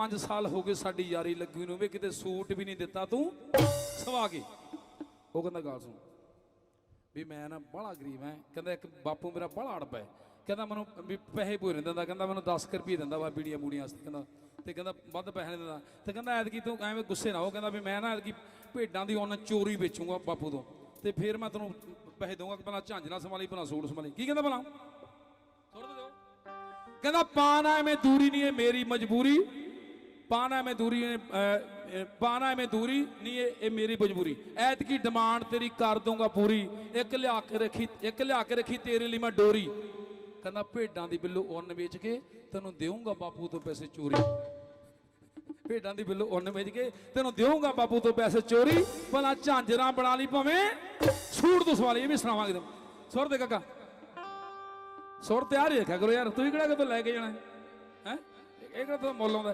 5 ਸਾਲ ਹੋ ਗਏ ਸਾਡੀ ਯਾਰੀ ਲੱਗੀ ਨੂੰ ਵੇ ਕਿਤੇ ਸੂਟ ਵੀ ਨਹੀਂ ਦਿੱਤਾ ਤੂੰ। ਸਵਾ ਕੇ। ਉਹ ਕਹਿੰਦਾ ਗੱਲ ਸੁਣ। ਵੀ ਮੈਂ ਨਾ ਬੜਾ ਗਰੀਬ ਐ ਕਹਿੰਦਾ ਇੱਕ ਬਾਪੂ ਮੇਰਾ ਬੜਾ ਅੜਬ ਹੈ। ਕਹਿੰਦਾ ਮੈਨੂੰ ਵੀ ਪੈਸੇ ਪੂਰੇ ਨਹੀਂ ਦਿੰਦਾ। ਕਹਿੰਦਾ ਮੈਨੂੰ 10 ਕੁ ਰੁਪਏ ਦਿੰਦਾ ਵਾ ਬੀੜੀਆਂ ਬੂੜੀਆਂ ਵਾਸਤੇ। ਕਹਿੰਦਾ, ਤੇ ਕਹਿੰਦਾ ਵੱਧ ਪੈਸੇ ਨਹੀਂ ਦਿੰਦਾ। ਤੇ ਕਹਿੰਦਾ ਐਤਕੀ ਤੂੰ ਐਵੇਂ ਗੁੱਸੇ ਨਾ ਹੋ। ਕਹਿੰਦਾ ਵੀ ਮੈਂ ਨਾ ਐਤਕੀ ਭੇਡਾਂ ਦੀ ਉਹਨਾਂ ਚੋਰੀ ਵੇਚੂਗਾ ਬਾਪੂ ਤੋਂ। ਤੇ ਫਿਰ ਮੈਂ ਤੈਨੂੰ ਪੈਸੇ ਦਊਂਗਾ ਕਿ ਪਹਿਲਾਂ ਝਾਂਜਣਾ ਸੰਭਾਲੀ ਪਹਿਲਾਂ ਸੂਟ ਸੰਭਾਲੀ। ਕੀ ਕਹਿੰਦਾ ਭਲਾ? ਥੋੜਾ ਦਿਓ। ਕਹਿੰਦਾ ਪਾਣਾ ਐਵੇਂ ਦੂਰੀ ਨਹੀਂ ਇਹ ਮੇਰੀ ਮਜਬੂਰੀ। ਪਾਣਾ ਮੈਂ ਦੂਰੀ ਇਹ, ਅਹ, ਪਾਣਾ ਐਵੇਂ ਦੂਰੀ ਨਹੀਂ ਇਹ ਮੇਰੀ ਮਜਬੂਰੀ। ਐਤਕੀ ਡਿਮਾਂਡ ਤੇਰੀ ਕਰ ਦੂੰਗਾ ਪੂਰੀ। ਇੱਕ ਲਿਆ ਕੇ ਰੱਖੀ ਇੱਕ ਲਿਆ ਕੇ ਰੱਖੀ ਤੇਰੇ ਲਈ ਮੈਂ ਡੋਰੀ। ਕਹਿੰਦਾ ਭੇਡਾਂ ਦੀ ਬਿੱਲੂ ਉੱਨ ਵੇਚ ਕੇ ਤੈਨੂੰ ਦੇਵਾਂਗਾ ਬਾਪੂ ਤੋਂ ਪੈਸੇ ਚੋਰੀ। ਭੇਡਾਂ ਦੀ ਬਿੱਲੂ ਉੱਨ ਵੇਚ ਕੇ ਤੈਨੂੰ ਦੇਵਾਂਗਾ ਬਾਪੂ ਤੋਂ ਪੈਸੇ ਚੋਰੀ। ਭਲਾ ਝਾਂਜਰਾਂ ਬਣਾ ਲਈ ਭਾਵੇਂ ਸੂਟ ਤੋਂ ਸਵਾਲ ਇਹ ਵੀ ਸੁਣਾਵਾਂਗੇ ਤੈਨੂੰ ਸੁਰ ਦੇ ਕਾਕਾ। ਸੁਰ ਤਿਆਰ ਹੀ ਰੱਖਿਆ ਕਰੋ ਯਾਰ। ਤੁਸੀਂ ਕਿਹੜਾ ਕਿਤੋਂ ਲੈ ਕੇ ਜਾਣਾ ਹੈ? ਇਹ ਕਿਹੜਾ ਤੋਂ ਮੁੱਲ ਆਉਂਦਾ?